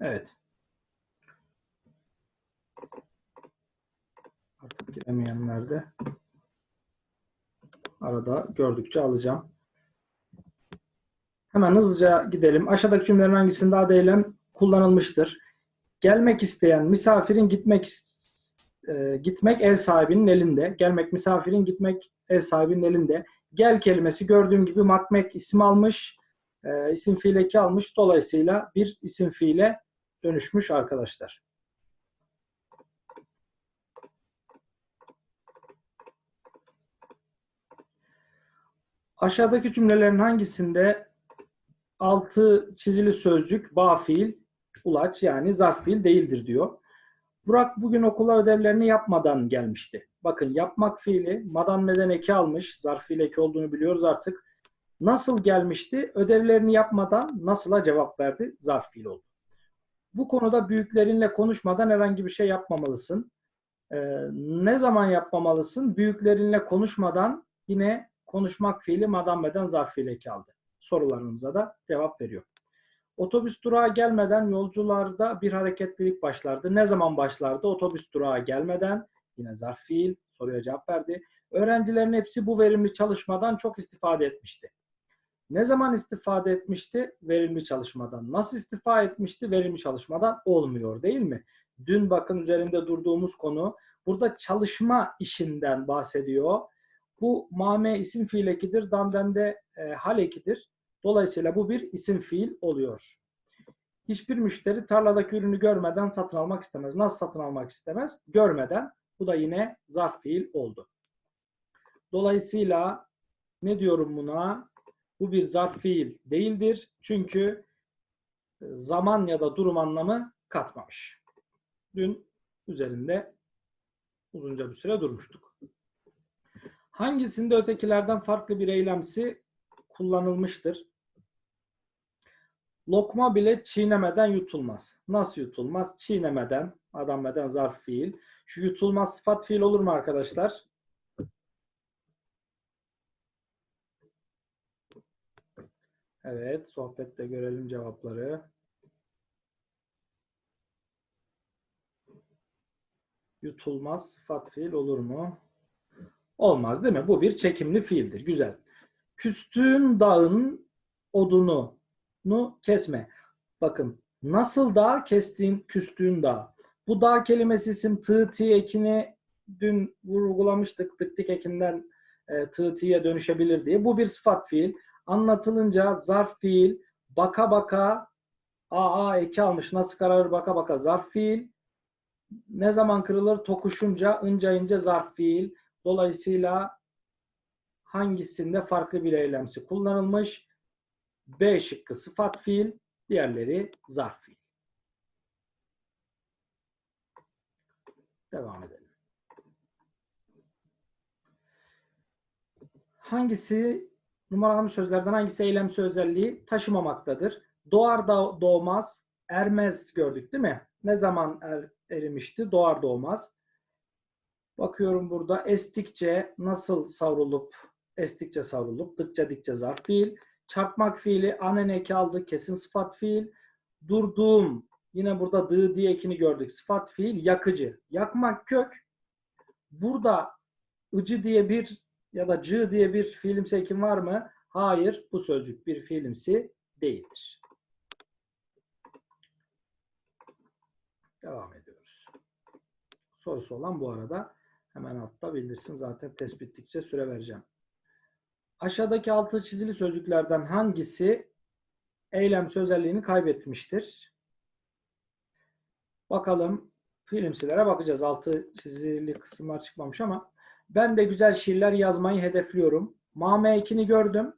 Evet. Artık giremeyenler de arada gördükçe alacağım. Hemen hızlıca gidelim. Aşağıdaki cümlelerin hangisinde adı eylem kullanılmıştır? Gelmek isteyen misafirin gitmek e, gitmek ev sahibinin elinde. Gelmek misafirin gitmek ev sahibinin elinde. Gel kelimesi gördüğüm gibi matmek isim almış. E, isim fiil eki almış. Dolayısıyla bir isim fiile dönüşmüş arkadaşlar. Aşağıdaki cümlelerin hangisinde altı çizili sözcük bağ fiil, ulaç yani zarf fiil değildir diyor. Burak bugün okula ödevlerini yapmadan gelmişti. Bakın yapmak fiili madan neden eki almış. Zarf fiil eki olduğunu biliyoruz artık. Nasıl gelmişti? Ödevlerini yapmadan nasıla cevap verdi. Zarf fiil oldu. Bu konuda büyüklerinle konuşmadan herhangi bir şey yapmamalısın. Ee, ne zaman yapmamalısın? Büyüklerinle konuşmadan yine konuşmak fiili madam beden zarf fiil eki aldı. Sorularınıza da cevap veriyor. Otobüs durağa gelmeden yolcularda bir hareketlilik başlardı. Ne zaman başlardı? Otobüs durağa gelmeden yine zarf fiil soruya cevap verdi. Öğrencilerin hepsi bu verimli çalışmadan çok istifade etmişti. Ne zaman istifade etmişti? Verimli çalışmadan. Nasıl istifa etmişti? Verimli çalışmadan olmuyor değil mi? Dün bakın üzerinde durduğumuz konu burada çalışma işinden bahsediyor. Bu mame isim fiil ekidir, damden de e, hal ekidir. Dolayısıyla bu bir isim fiil oluyor. Hiçbir müşteri tarladaki ürünü görmeden satın almak istemez. Nasıl satın almak istemez? Görmeden. Bu da yine zarf fiil oldu. Dolayısıyla ne diyorum buna? Bu bir zarf fiil değildir. Çünkü e, zaman ya da durum anlamı katmamış. Dün üzerinde uzunca bir süre durmuştuk. Hangisinde ötekilerden farklı bir eylemsi kullanılmıştır? Lokma bile çiğnemeden yutulmaz. Nasıl yutulmaz? Çiğnemeden, adam beden zarf fiil. Şu yutulmaz sıfat fiil olur mu arkadaşlar? Evet, sohbette görelim cevapları. Yutulmaz sıfat fiil olur mu? Olmaz değil mi? Bu bir çekimli fiildir. Güzel. Küstüğün dağın odunu nu kesme. Bakın nasıl dağ kestiğin küstüğün dağ. Bu dağ kelimesi isim tığ ti ekini dün vurgulamıştık. Tık tık ekinden e, tığ tiye dönüşebilir diye. Bu bir sıfat fiil. Anlatılınca zarf fiil baka baka aa eki almış. Nasıl kararır baka baka zarf fiil. Ne zaman kırılır? Tokuşunca ince ince zarf fiil. Dolayısıyla hangisinde farklı bir eylemsi kullanılmış? B şıkkı sıfat fiil, diğerleri zarf fiil. Devam edelim. Hangisi numaralanmış sözlerden hangisi eylemsi özelliği taşımamaktadır? Doğar da doğmaz, ermez gördük değil mi? Ne zaman er, erimişti? Doğar doğmaz. Bakıyorum burada estikçe nasıl savrulup, estikçe savrulup, dıkça dikçe zarf fiil. Çarpmak fiili anen eki aldı. Kesin sıfat fiil. Durduğum yine burada dı diye ekini gördük. Sıfat fiil yakıcı. Yakmak kök. Burada ıcı diye bir ya da cı diye bir fiilimsi ekim var mı? Hayır. Bu sözcük bir fiilimsi değildir. Devam ediyoruz. Sorusu olan bu arada hemen altta bildirsin. Zaten test bittikçe süre vereceğim. Aşağıdaki altı çizili sözcüklerden hangisi eylem özelliğini kaybetmiştir? Bakalım filmsilere bakacağız. Altı çizili kısımlar çıkmamış ama ben de güzel şiirler yazmayı hedefliyorum. Mame ekini gördüm.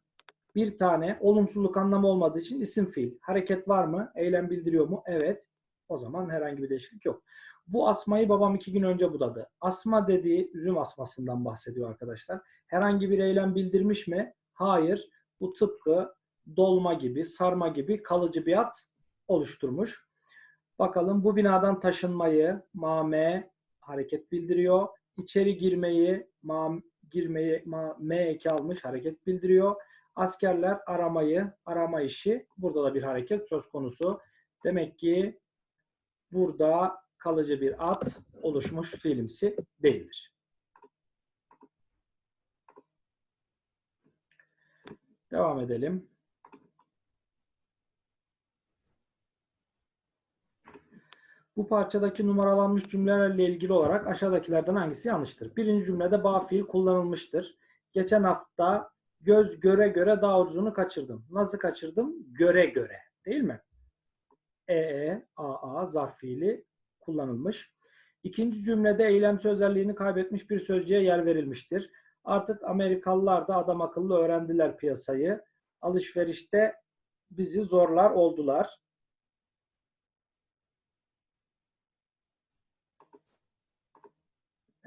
Bir tane olumsuzluk anlamı olmadığı için isim fiil. Hareket var mı? Eylem bildiriyor mu? Evet. O zaman herhangi bir değişiklik yok. Bu asmayı babam iki gün önce budadı. Asma dediği üzüm asmasından bahsediyor arkadaşlar. Herhangi bir eylem bildirmiş mi? Hayır. Bu tıpkı dolma gibi, sarma gibi kalıcı bir at oluşturmuş. Bakalım bu binadan taşınmayı mame hareket bildiriyor. İçeri girmeyi ma, girmeyi m eki almış hareket bildiriyor. Askerler aramayı, arama işi burada da bir hareket söz konusu. Demek ki burada kalıcı bir at oluşmuş fiilimsi değildir. Devam edelim. Bu parçadaki numaralanmış cümlelerle ilgili olarak aşağıdakilerden hangisi yanlıştır? Birinci cümlede ba fiil kullanılmıştır. Geçen hafta göz göre göre daha ucuzunu kaçırdım. Nasıl kaçırdım? Göre göre. Değil mi? EE, AA zarf fiili kullanılmış. İkinci cümlede eylem sözlerliğini kaybetmiş bir sözcüğe yer verilmiştir. Artık Amerikalılar da adam akıllı öğrendiler piyasayı. Alışverişte bizi zorlar oldular.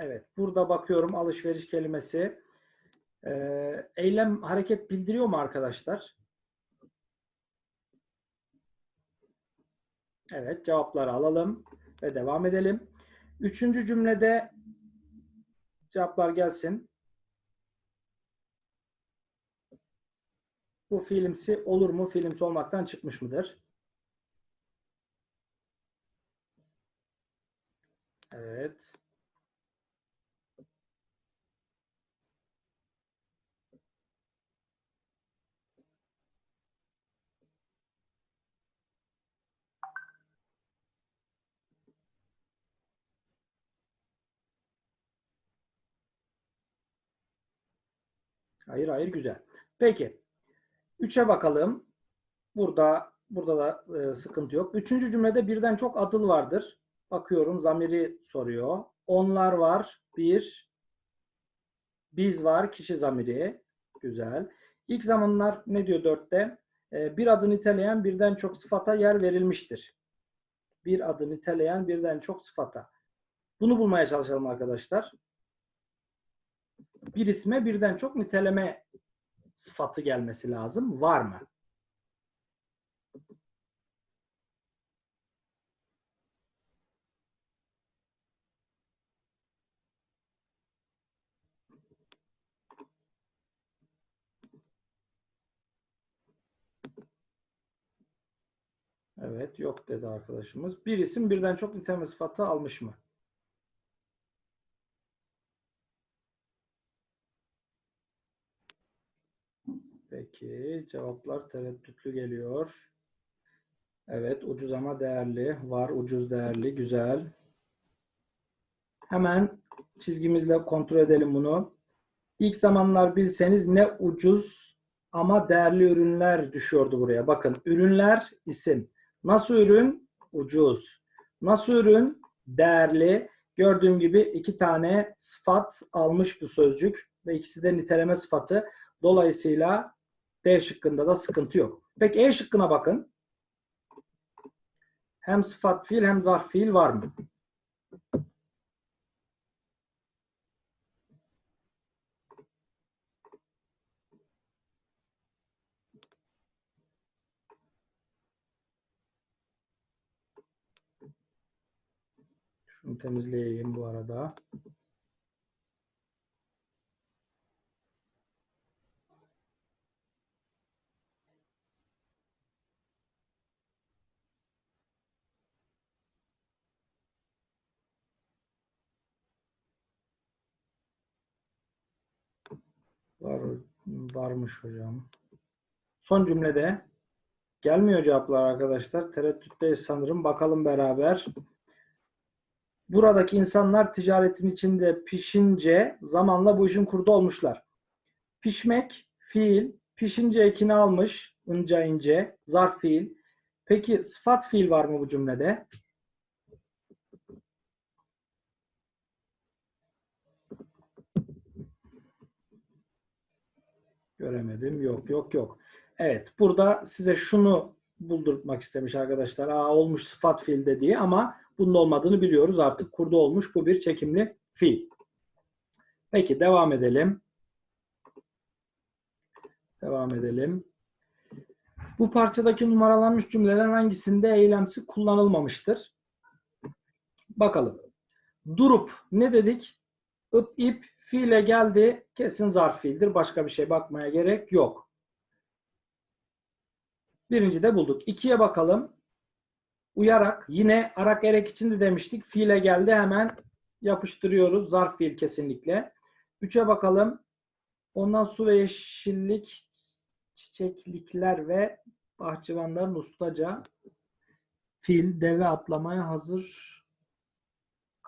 Evet, burada bakıyorum alışveriş kelimesi. Ee, eylem hareket bildiriyor mu arkadaşlar? Evet, cevapları alalım ve devam edelim. Üçüncü cümlede cevaplar gelsin. Bu fiilimsi olur mu? Fiilimsi olmaktan çıkmış mıdır? Evet. Hayır hayır güzel. Peki. Üçe bakalım. Burada burada da e, sıkıntı yok. Üçüncü cümlede birden çok adıl vardır. Bakıyorum zamiri soruyor. Onlar var. Bir. Biz var. Kişi zamiri. Güzel. İlk zamanlar ne diyor dörtte? E, bir adı niteleyen birden çok sıfata yer verilmiştir. Bir adı niteleyen birden çok sıfata. Bunu bulmaya çalışalım arkadaşlar bir isme birden çok niteleme sıfatı gelmesi lazım. Var mı? Evet, yok dedi arkadaşımız. Bir isim birden çok niteleme sıfatı almış mı? Peki, cevaplar tereddütlü geliyor. Evet, ucuz ama değerli. Var, ucuz değerli. Güzel. Hemen çizgimizle kontrol edelim bunu. İlk zamanlar bilseniz ne ucuz ama değerli ürünler düşüyordu buraya. Bakın, ürünler isim. Nasıl ürün? Ucuz. Nasıl ürün? Değerli. Gördüğüm gibi iki tane sıfat almış bu sözcük ve ikisi de niteleme sıfatı. Dolayısıyla D şıkkında da sıkıntı yok. Peki E şıkkına bakın. Hem sıfat fiil hem zarf fiil var mı? Şunu temizleyeyim bu arada. Var, varmış hocam. Son cümlede gelmiyor cevaplar arkadaşlar. Tereddütteyiz sanırım. Bakalım beraber. Buradaki insanlar ticaretin içinde pişince zamanla bu işin kurdu olmuşlar. Pişmek, fiil, pişince ekini almış, ince ince, zarf fiil. Peki sıfat fiil var mı bu cümlede? Göremedim. Yok yok yok. Evet. Burada size şunu buldurmak istemiş arkadaşlar. Aa olmuş sıfat fiilde diye ama bunun olmadığını biliyoruz. Artık kurdu olmuş. Bu bir çekimli fiil. Peki devam edelim. Devam edelim. Bu parçadaki numaralanmış cümlelerin hangisinde eylemsi kullanılmamıştır? Bakalım. Durup ne dedik? Ip, ip, fiile geldi. Kesin zarf fiildir. Başka bir şey bakmaya gerek yok. Birinci de bulduk. İkiye bakalım. Uyarak yine arak erek için de demiştik. Fiile geldi hemen yapıştırıyoruz. Zarf fiil kesinlikle. Üçe bakalım. Ondan su ve yeşillik, çiçeklikler ve bahçıvanların ustaca fil deve atlamaya hazır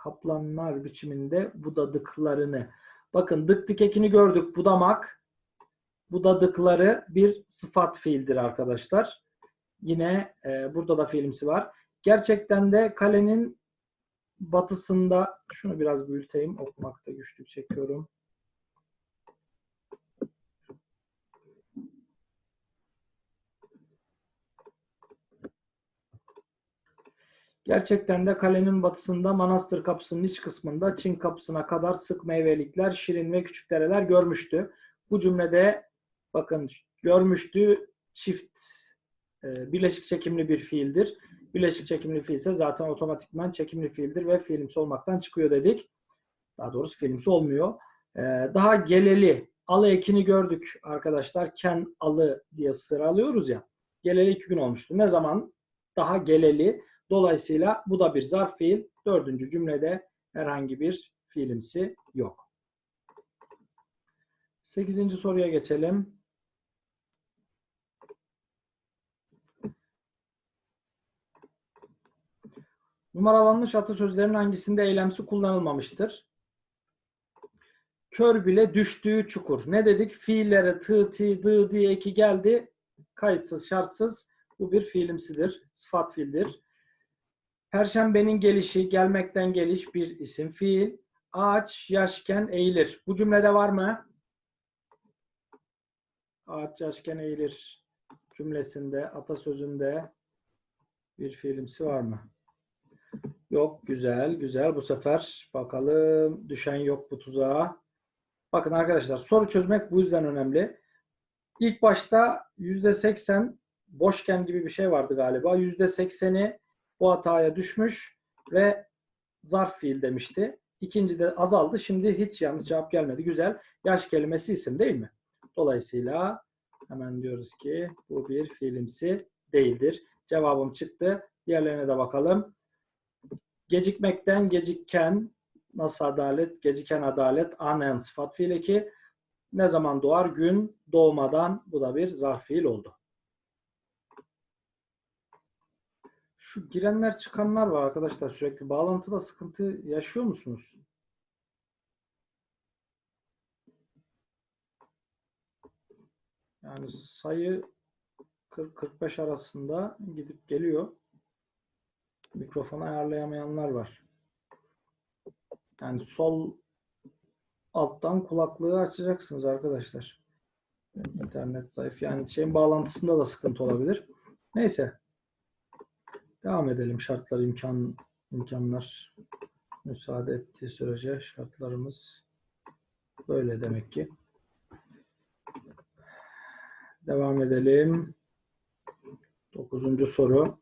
kaplanlar biçiminde budadıklarını. Bakın dık dik ekini gördük. Budamak. Budadıkları bir sıfat fiildir arkadaşlar. Yine e, burada da fiilimsi var. Gerçekten de kalenin batısında şunu biraz büyüteyim. Okumakta güçlük çekiyorum. Gerçekten de kalenin batısında manastır kapısının iç kısmında Çin kapısına kadar sık meyvelikler, şirin ve küçük dereler görmüştü. Bu cümlede bakın görmüştü çift e, birleşik çekimli bir fiildir. Birleşik çekimli fiil ise zaten otomatikman çekimli fiildir ve fiilimsi olmaktan çıkıyor dedik. Daha doğrusu fiilimsi olmuyor. E, daha geleli alı ekini gördük arkadaşlar. Ken alı diye sıralıyoruz ya. Geleli iki gün olmuştu. Ne zaman? Daha geleli. Dolayısıyla bu da bir zarf fiil. Dördüncü cümlede herhangi bir fiilimsi yok. Sekizinci soruya geçelim. Numaralanmış atasözlerin hangisinde eylemsi kullanılmamıştır? Kör bile düştüğü çukur. Ne dedik? Fiillere tı, ti, dı diye eki geldi. Kayıtsız, şartsız. Bu bir fiilimsidir. Sıfat fiildir. Perşembenin gelişi, gelmekten geliş bir isim fiil. Ağaç yaşken eğilir. Bu cümlede var mı? Ağaç yaşken eğilir cümlesinde, atasözünde bir fiilimsi var mı? Yok. Güzel, güzel. Bu sefer bakalım düşen yok bu tuzağa. Bakın arkadaşlar soru çözmek bu yüzden önemli. İlk başta %80 boşken gibi bir şey vardı galiba. %80'i bu hataya düşmüş ve zarf fiil demişti. İkinci de azaldı. Şimdi hiç yanlış cevap gelmedi. Güzel. Yaş kelimesi isim değil mi? Dolayısıyla hemen diyoruz ki bu bir fiilimsi değildir. Cevabım çıktı. Diğerlerine de bakalım. Gecikmekten gecikken nasıl adalet? Geciken adalet anen sıfat fiil eki. Ne zaman doğar? Gün doğmadan bu da bir zarf fiil oldu. Şu girenler çıkanlar var arkadaşlar sürekli. Bağlantıda sıkıntı yaşıyor musunuz? Yani sayı 40-45 arasında gidip geliyor. Mikrofonu ayarlayamayanlar var. Yani sol alttan kulaklığı açacaksınız arkadaşlar. İnternet zayıf. Yani şeyin bağlantısında da sıkıntı olabilir. Neyse. Devam edelim. Şartlar, imkan, imkanlar müsaade ettiği sürece şartlarımız böyle demek ki. Devam edelim. Dokuzuncu soru.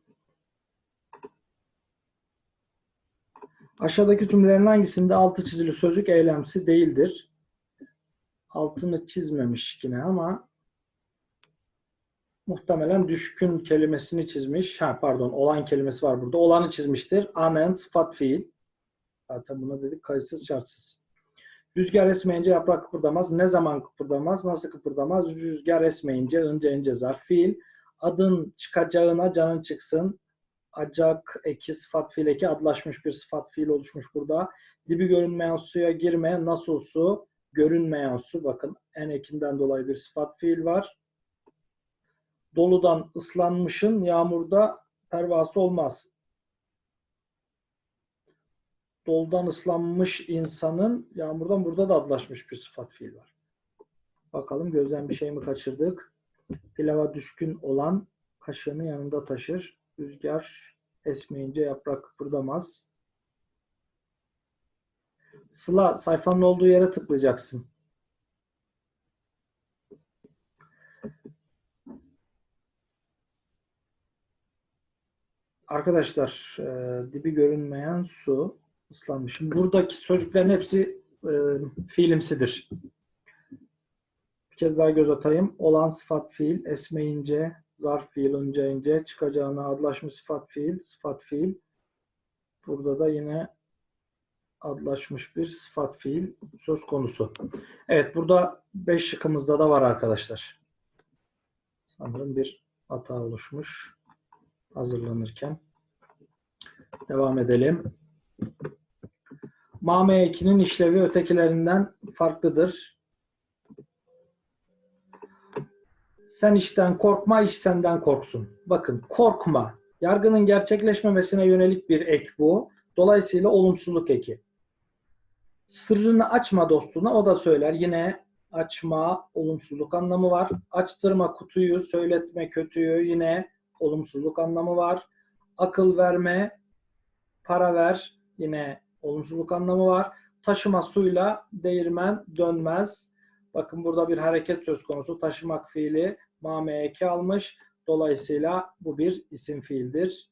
Aşağıdaki cümlelerin hangisinde altı çizili sözcük eylemsi değildir? Altını çizmemiş yine ama muhtemelen düşkün kelimesini çizmiş. Ha pardon olan kelimesi var burada. Olanı çizmiştir. Anen sıfat fiil. Zaten buna dedik kayıtsız şartsız. Rüzgar esmeyince yaprak kıpırdamaz. Ne zaman kıpırdamaz? Nasıl kıpırdamaz? Rüzgar esmeyince önce ince zarf fiil. Adın çıkacağına canın çıksın. Acak eki sıfat fiil eki adlaşmış bir sıfat fiil oluşmuş burada. Dibi görünmeyen suya girme. Nasıl su? Görünmeyen su. Bakın en ekinden dolayı bir sıfat fiil var. Doludan ıslanmışın yağmurda pervası olmaz. Doludan ıslanmış insanın yağmurdan burada da adlaşmış bir sıfat fiil var. Bakalım gözden bir şey mi kaçırdık? Pilava düşkün olan kaşığını yanında taşır. Rüzgar esmeyince yaprak kıpırdamaz. Sıla sayfanın olduğu yere tıklayacaksın. Arkadaşlar e, dibi görünmeyen su ıslanmış. Şimdi buradaki sözcüklerin hepsi e, fiilimsidir. Bir kez daha göz atayım. Olan sıfat fiil, esmeyince zarf fiil önce ince çıkacağına adlaşmış sıfat fiil, sıfat fiil. Burada da yine adlaşmış bir sıfat fiil söz konusu. Evet burada 5 şıkkımızda da var arkadaşlar. Sanırım bir hata oluşmuş hazırlanırken. Devam edelim. Mame ekinin işlevi ötekilerinden farklıdır. Sen işten korkma, iş senden korksun. Bakın korkma. Yargının gerçekleşmemesine yönelik bir ek bu. Dolayısıyla olumsuzluk eki. Sırrını açma dostuna o da söyler. Yine açma olumsuzluk anlamı var. Açtırma kutuyu, söyletme kötüyü yine olumsuzluk anlamı var. Akıl verme, para ver yine olumsuzluk anlamı var. Taşıma suyla değirmen dönmez. Bakın burada bir hareket söz konusu. Taşımak fiili mame eki almış. Dolayısıyla bu bir isim fiildir.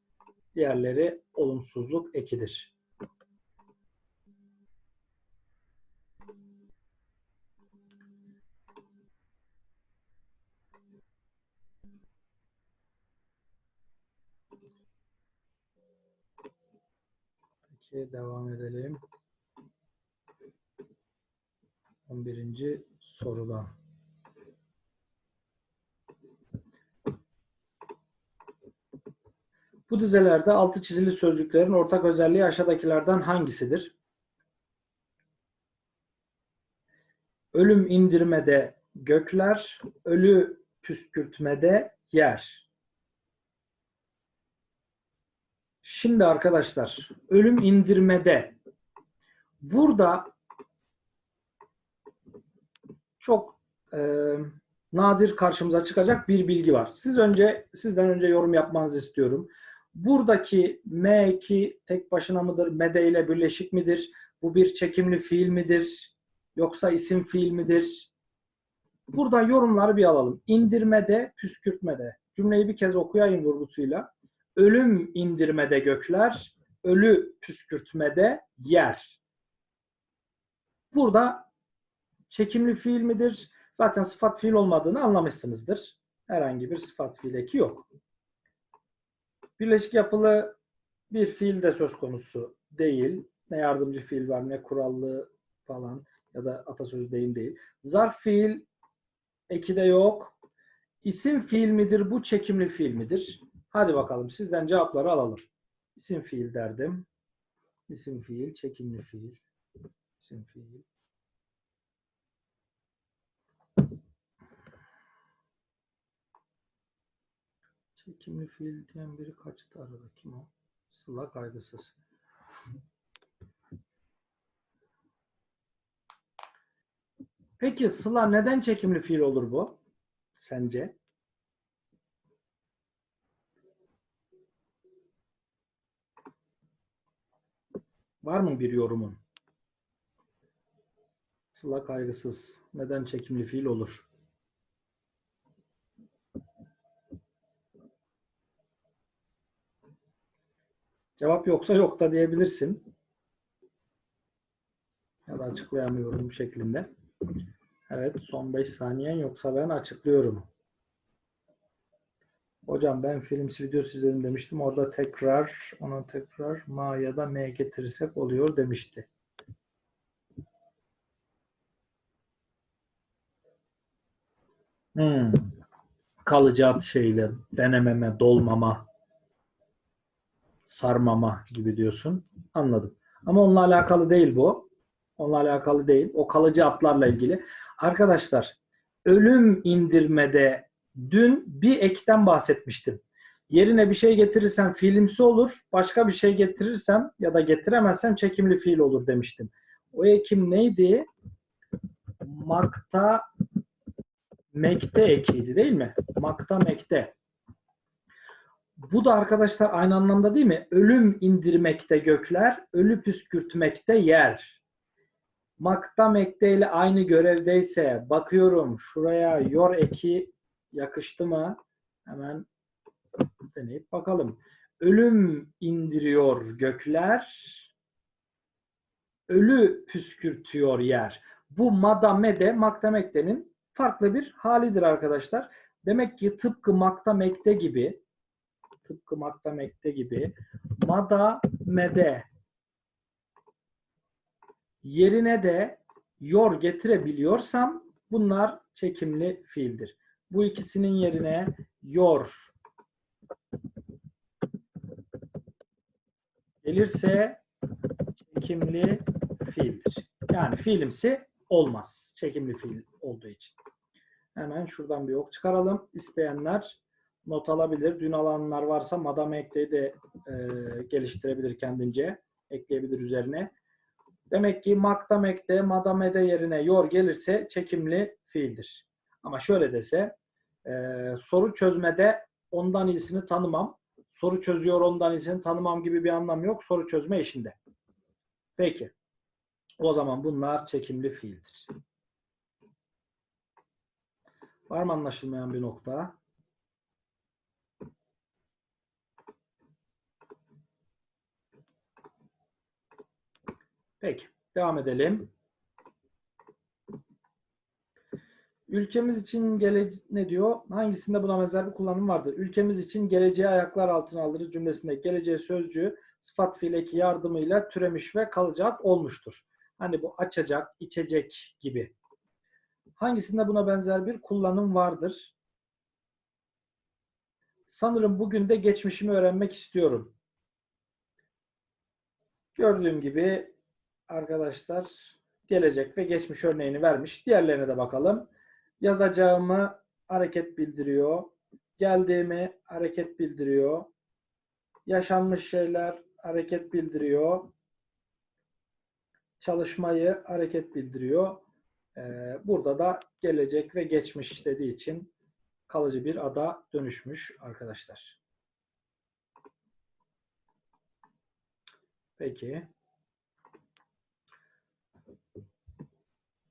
Diğerleri olumsuzluk ekidir. Peki devam edelim. 11. sorudan. Bu dizelerde altı çizili sözcüklerin ortak özelliği aşağıdakilerden hangisidir? Ölüm indirmede gökler, ölü püskürtmede yer. Şimdi arkadaşlar, ölüm indirmede burada çok e, nadir karşımıza çıkacak bir bilgi var. Siz önce sizden önce yorum yapmanızı istiyorum. Buradaki M2 tek başına mıdır? Mede ile birleşik midir? Bu bir çekimli fiil midir? Yoksa isim fiil midir? Burada yorumları bir alalım. İndirmede, püskürtmede. Cümleyi bir kez okuyayım vurgusuyla. Ölüm indirmede gökler, ölü püskürtmede yer. Burada çekimli fiil midir? Zaten sıfat fiil olmadığını anlamışsınızdır. Herhangi bir sıfat fiil eki yok. Birleşik yapılı bir fiil de söz konusu değil. Ne yardımcı fiil var ne kurallı falan ya da atasözü deyim değil. Zarf fiil eki de yok. İsim fiil midir bu çekimli fiil midir? Hadi bakalım sizden cevapları alalım. İsim fiil derdim. İsim fiil, çekimli fiil. İsim fiil. Çekimli fiil diyen biri kaçtı arada? Kim o? Sıla kaygısız. Peki sıla neden çekimli fiil olur bu? Sence? Var mı bir yorumun? Sıla kaygısız. Neden çekimli fiil olur? Cevap yoksa yok da diyebilirsin. Ya da açıklayamıyorum şeklinde. Evet son 5 saniyen yoksa ben açıklıyorum. Hocam ben film videosu izledim demiştim. Orada tekrar ona tekrar ma ya da m getirirsek oluyor demişti. Hmm. Kalıcı şeyle denememe, dolmama, sarmama gibi diyorsun. Anladım. Ama onunla alakalı değil bu. Onunla alakalı değil. O kalıcı atlarla ilgili. Arkadaşlar ölüm indirmede dün bir ekten bahsetmiştim. Yerine bir şey getirirsem fiilimsi olur. Başka bir şey getirirsem ya da getiremezsem çekimli fiil olur demiştim. O ekim neydi? Makta mekte ekiydi değil mi? Makta mekte. Bu da arkadaşlar aynı anlamda değil mi? Ölüm indirmekte gökler, ölü püskürtmekte yer. Makta mekte ile aynı görevdeyse bakıyorum şuraya yor eki yakıştı mı? Hemen deneyip bakalım. Ölüm indiriyor gökler, ölü püskürtüyor yer. Bu madamede, maktamektenin farklı bir halidir arkadaşlar. Demek ki tıpkı makta mekte gibi tıpkı makta mekte gibi mada mede yerine de yor getirebiliyorsam bunlar çekimli fiildir. Bu ikisinin yerine yor gelirse çekimli fiildir. Yani fiilimsi olmaz. Çekimli fiil olduğu için. Hemen şuradan bir ok çıkaralım. İsteyenler not alabilir. Dün alanlar varsa madame ekleyi de e, geliştirebilir kendince. Ekleyebilir üzerine. Demek ki makta mekte, madame'de yerine yor gelirse çekimli fiildir. Ama şöyle dese e, soru çözmede ondan iyisini tanımam. Soru çözüyor ondan iyisini tanımam gibi bir anlam yok. Soru çözme işinde. Peki. O zaman bunlar çekimli fiildir. Var mı anlaşılmayan bir nokta? Peki. Devam edelim. Ülkemiz için gele ne diyor? Hangisinde buna benzer bir kullanım vardır? Ülkemiz için geleceği ayaklar altına alırız cümlesinde geleceği sözcüğü sıfat fiil eki yardımıyla türemiş ve kalıcı ad olmuştur. Hani bu açacak, içecek gibi. Hangisinde buna benzer bir kullanım vardır? Sanırım bugün de geçmişimi öğrenmek istiyorum. Gördüğüm gibi arkadaşlar gelecek ve geçmiş örneğini vermiş. Diğerlerine de bakalım. Yazacağımı hareket bildiriyor. Geldiğimi hareket bildiriyor. Yaşanmış şeyler hareket bildiriyor. Çalışmayı hareket bildiriyor. Ee, burada da gelecek ve geçmiş dediği için kalıcı bir ada dönüşmüş arkadaşlar. Peki.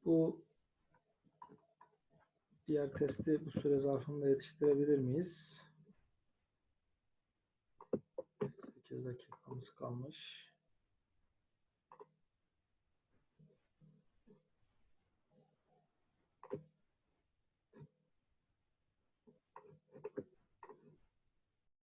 Bu diğer testi bu süre zarfında yetiştirebilir miyiz? 8 dakikamız kalmış.